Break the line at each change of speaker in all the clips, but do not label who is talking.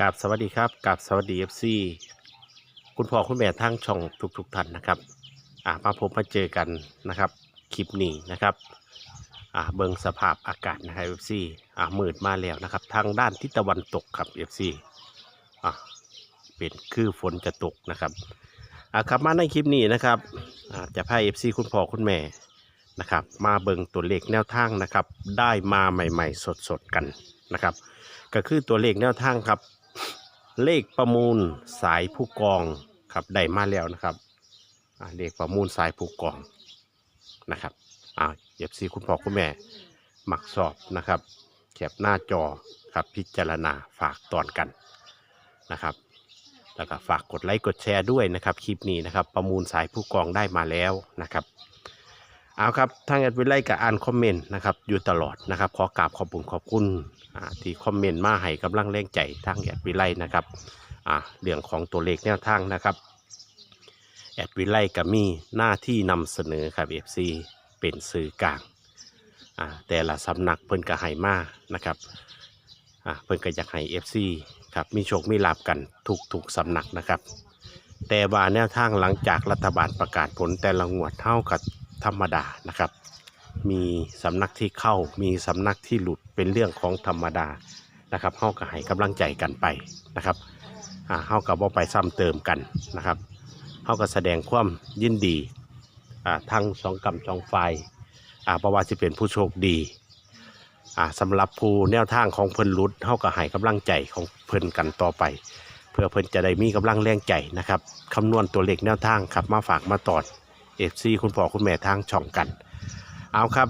กับสวัสดีครับกับสวัสดีเอฟซีคุณพ่อคุณแม่ทั้งช่องทุกๆท่านนะครับอ่ามาพบมาเจอกันนะครับคลิปนี้นะครับอ่าเบิงสภาพอากาศนะครับเอฟซีอ่ามืดมาแล้วนะครับ ทางด้านทิศตะวันตกครับเอฟซีอ่าเป็นคือฝนจะตกนะครับอ่าครับมาในคลิปนี้นะครับอ่าจะพาเอฟซีคุณพ่อคุณแม่นะครับมาเบิงตัวเลขแนวทางนะครับ ได้มาใหม่ ๆ สดๆกันนะครับ ก็คือตัวเลขแนวทางครับ เลขประมูลสายผู้กองครับได้มาแล้วนะครับเลขประมูลสายผู้กองนะครับอ่าเย็บซีคุณพ่อคุณแม่หมักสอบนะครับแคปหน้าจอครับพิจารณาฝากตอนกันนะครับแล้วก็ฝากกดไลค์กดแชร์ด้วยนะครับคลิปนี้นะครับประมูลสายผู้กองได้มาแล้วนะครับ เอาครับทางแอดวิไลกับอ่านคอมเมนต์นะครับอยู่ตลอดนะครับ ขอกราบขอบคุณขอบคุณที่คอมเมนต์มาให้กำลังแรงใจทางแอดวิไลนะครับเรื่องของตัวเลขแนวทางนะครับแอดวิไลก็มีหน้าที่นำเสนอครับ FC เป็นสื่อกลางแต่ละสำนักเพิ่นก็ให้มานะครับเพิ่นก็อยากให้ FC ครับมีโชคมีลาบกันทุกทุกสำนักนะครับ แต่ว่าแนวทางหลังจากรัฐบาลประกาศผลแต่ละงวดเท่ากับ ธรรมดานะครับ มีสำนักที่เข้ามีสำนักที่หลุดเป็นเรื่องของธรรมดานะครับเฮาก็ให้กำลังใจกันไปนะครับอ่าเฮากับว่าไปซ้ำเติมกันนะครับเฮาก็แสดงความยินดีอ่าทั้งสองกำสองฝ่ายอ่าเพราะว่าจะเป็นผู้โชคดีสำหรับผู้แนวทางของเพิ่นหลุดเฮาก็ให้กำลังใจของเพิ่นกันต่อไป เพื่อเพิ่นจะได้มีกำลังแรงใจนะครับคำนวณตัวเลขแนวทางครับมาฝากมาตอดเอ ฟซีคุณพ่อคุณแม่ทางช่องกัน เอาครับ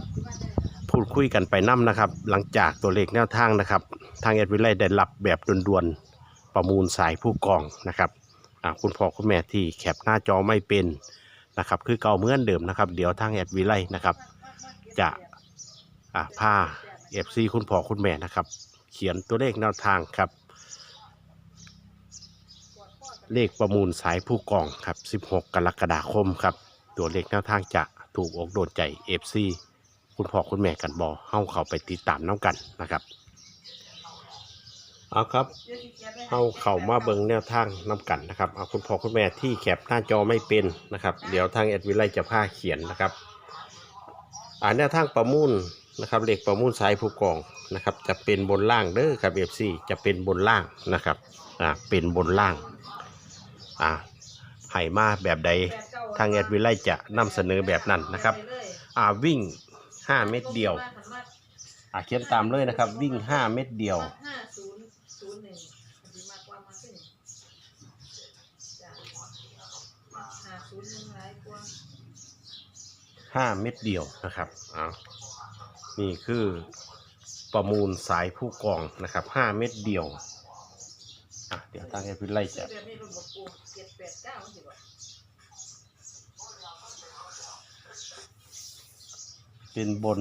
พูดคุยกันไปน้ำนะครับ หลังจากตัวเลขแนวทางนะครับ ทางเอ็ดวิไลได้รับแบบด่วนๆประมูลสายผู้กองนะครับคุณพ่อคุณแม่ที่แคปหน้าจอไม่เป็นนะครับ คือเก่าเหมือนเดิมนะครับ เดี๋ยวทางเอ็ดวิไลนะครับ จะอ่าพาเอฟซีคุณพ่อคุณแม่นะครับ เขียนตัวเลขแนวทางครับเลขประมูลสายผู้กองครับ 16 กรกฎาคมครับ ตัวเลขแนวทางจะถูกอกโดนใจ FC คุณพ่อคุณแม่กันบอเฮาเข้าไปติดตามน้ำกันนะครับเอาครับเฮาเข้ามาเบิงแนวทางน้ำกันนะครับเอาคุณพ่อคุณแม่ที่แคปหน้าจอไม่เป็นนะครับ เดี๋ยวทางแอดวิไลจะพาเขียนนะครับอ่าแนวทางประมูลนะครับเหลขประมูลสายผู้กองนะครับ จะเป็นบนล่างเด้อครับ FC จะเป็นบนล่างนะครับอ่าเป็นบนล่างอ่าไห่มาแบบใด ทางแอดวิไลจะนำเสนอแบบนั้นนะครับอ่าวิ่ง 5 เม็ดเดียวอ่าเขียนตามเลยนะครับ วิ่ง 5 เม็ดเดียว
ห้าศูนย์ศูนย์หนึ่งห้าศูนย์หนึ่งหลายกว่า
เม็ดเดียวนะครับอ่านี่คือประมูลสายผู้กองนะครับ5เม็ดเดียวอะเดี๋ยวทางแอดวิไลจะ
เป็
นบน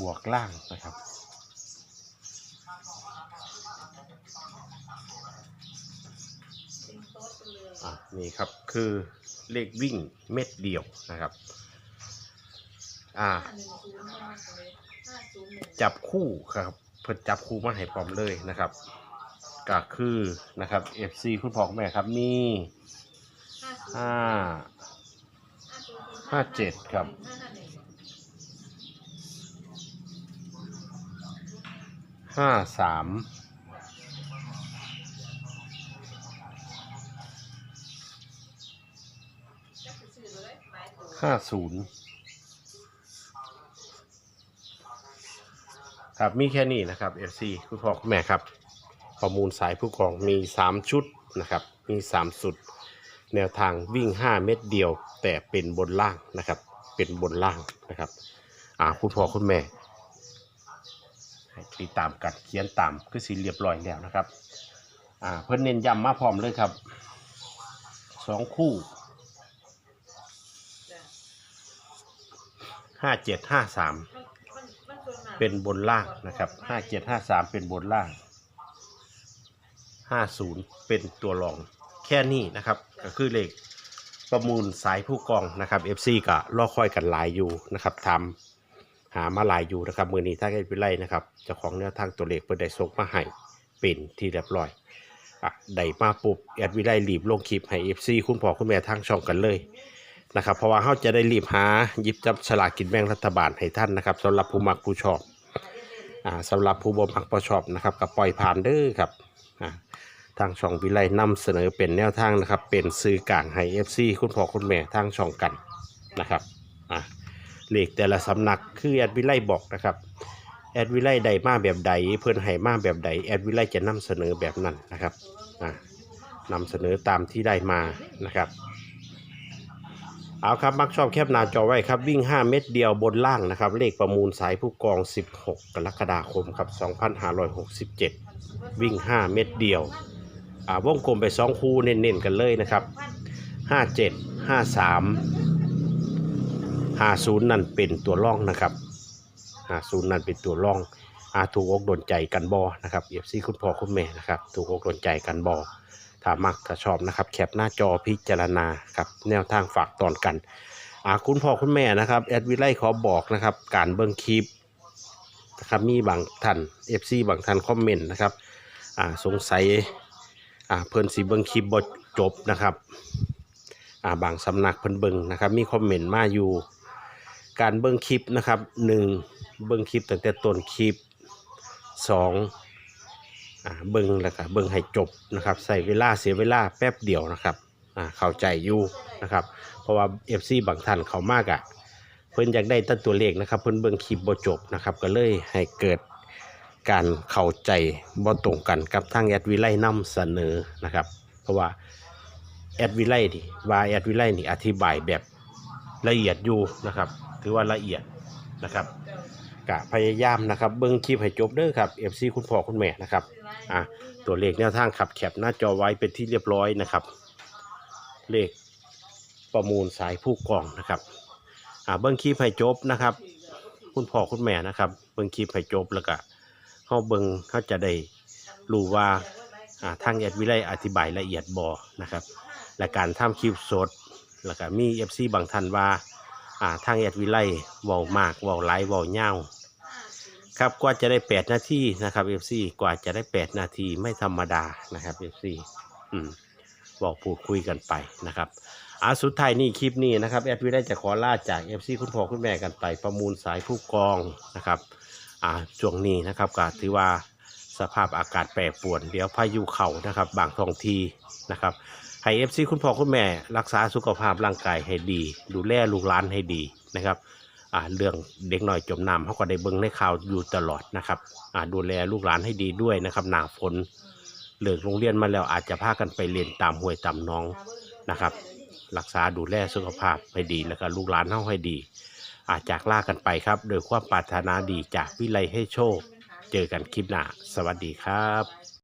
บวกล่างนะครับ อะนี่ครับคือเลขวิ่งเม็ดเดียวนะครับ อ่า จับคู่ครับเพิ่นจับคู่มาให้พร้อมเลยนะครับก็คือนะครับ FC คุณพ่อคุณแม่ครับมี
ห้า
ห้าเจ็ดครับ
ห้า
สาม
ห้า
ศูนย์ครับมีแค่นี้นะครับ FC คุณพ่อคุณแม่ครับประมูลสายผู้กองมี 3 ชุดนะครับ มี 3 สุด แนวทางวิ่ง 5 เม็ดเดียว แต่เป็นบนล่างนะครับ เป็นบนล่างนะครับอ่าคุณพ่อคุณแม่ให้ติดตามกันเขียนตามคือสีเรียบร้อยแล้วนะครับอ่าเพิ่นเน้นย้ำมาพร้อมเลยครับสองคู่ห้าเจ็ดห้าสามเป็นบนล่างนะครับห้าเจ็ดห้าสามเป็นบนล่างห้าศูนย์เป็นตัวรอง ค่นี้นะครับ ก็คือเลขประมูลสายผู้กองนะครับ FC ก็รอคอยกันหลายอยู่นะครับทำหามาหลายอยู่นะครับมือนี้ถ้าให้ไปไล่นะครับเจ้าของแนวทางตัวเลขเพื่อได้ส่งมาให้เป็นที่เรียบร้อยอะได้มาปุ๊บแอดวิไลรีบลงคลิปให้ FC คุณพ่อคุณแม่ทางช่องกันเลยนะครับ เพราะว่าเขาจะได้รีบหาหยิบจับฉลากกินแบ่งรัฐบาลให้ท่านนะครับสำหรับผู้มักผู้ชอบอ่าสำหรับผู้บ่มักผู้ชอบนะครับก็ปล่อยผ่านเด้อครับอ่า ทางช่องวิไลนำเสนอเป็นแนวทางนะครับ เป็นสื่อกลางให้ FC คุณพ่อคุณแม่ทางช่องกันนะครับอ่าเลขแต่ละสำนักคือแอดวิไลบอกนะครับแอดวิไลใดมาแบบใด เพื่อนให้มาแบบใดแอดวิไลจะนำเสนอแบบนั้นนะครับอ่านำเสนอตามที่ได้มานะครับเอาครับมักชอบแคบหน้าจอไว้ครับวิ่ง 5 เม็ดเดียวบนล่างนะครับ เลขประมูลสายผู้กอง 16 กรกฎาคมครับ 2567 วิ่ง 5 เม็ดเดียว อ่าวงกลมไป2คู่เน้นๆกันเลยนะครับ57 53ห้าศูนย์นั่นเป็นตัวร่องนะครับห้าศูนย์นั่นเป็นตัวร่องอาถูกอกโดนใจกันบอนะครับเอฟซีคุณพ่อคุณแม่นะครับถูกอกโดนใจกันบอถ้ามักถ้าชอบนะครับแคปหน้าจอพิจารณาครับแนวทางฝากตอนกันอาคุณพ่อคุณแม่นะครับแอดวิไลขอบอกนะครับการเบิ้งคลิปนะครับมีบางท่านเอฟซีบางท่านคอมเมนต์นะครับอ่าสงสัย อ่าเพิ่นสีเบิ้งคลิปบ่จบนะครับอ่าบางสำนักเพิ่นเบิ้งนะครับ มีคอมเมนต์มาอยู่ การเบิ้งคลิปนะครับหนึ่งเบิ้งคลิปตั้งแต่ต้นคลิปสองอ่าเบิ้งแล้วก็เบิ้งให้จบนะครับใส่เวลาเสียเวลาแป๊บเดียวนะครับอ่าเข้าใจอยู่นะครับ เพราะว่า FC บางท่านเขามากอะ่ะเพิ่นอยากได้ตั้งตัวเลขนะครับ เพิ่นเบิ้งคลิปบ่จบนะครับ ก็เลยให้เกิด การเข้าใจบ่ตรงกันกับทางแอดวิไลนำเสนอนะครับ เพราะว่าแอดวิไลนี่ว่าแอดวิไลนี่อธิบายแบบละเอียดอยู่นะครับ ถือว่าละเอียดนะครับกะพยายามนะครับเบิ้งคลิปให้จบเด้อครับ FC คุณพ่อคุณแม่นะครับอะตัวเลขแนวทางขับแคปหน้าจอไว้เป็นที่เรียบร้อยนะครับ เลขประมูลสายผู้กองนะครับอ่าเบิ้งคลิปให้จบนะครับ คุณพ่อคุณแม่นะครับ เบิ้งคลิปให้จบแล้วก็ เขาเบิ้งเขาจะได้รู้ว่าทางแอดวิไลอธิบายละเอียดบอนะครับ และการทำคลิปสดแล้วก็มี FC บางท่านว่าทางแอดวิไลว้ามากว้าหลายว้าเงาวครับกว่าจะได้ 8 นาทีนะครับ FC กว่าจะได้ 8 นาทีไม่ธรรมดานะครับ FC อืมบอกพูดคุยกันไปนะครับอาสุดท้ายนี่คลิปนี้นะครับแอดวิไลจะขอลาจาก FC คุณพ่อคุณแม่กันไปประมูลสายผู้กองนะครับ อ่าช่วงนี้นะครับก็ถือว่าสภาพอากาศแปรปรวน เดี๋ยวพายุเข่านะครับ บางท้องทีนะครับให้เอฟซีคุณพ่อคุณแม่รักษาสุขภาพร่างกายให้ดี ดูแลลูกหลานให้ดีนะครับเรื่องเด็กหน่อยจมน้ำเขาก็ได้เบิ่งในข่าวอยู่ตลอดนะครับดูแลลูกหลานให้ดีด้วยนะครับหนาฝนเลิกโรงเรียนมาแล้วอาจจะพากันไปเรียนตามห้วยตามน้องนะครับ รักษาดูแลสุขภาพให้ดีแล้วก็ลูกหลานเฮาให้ดี อาจจากลากันไปครับ โดยความปรารถนาดีจากวิไลให้โชค เจอกันคลิปหน้า สวัสดีครับ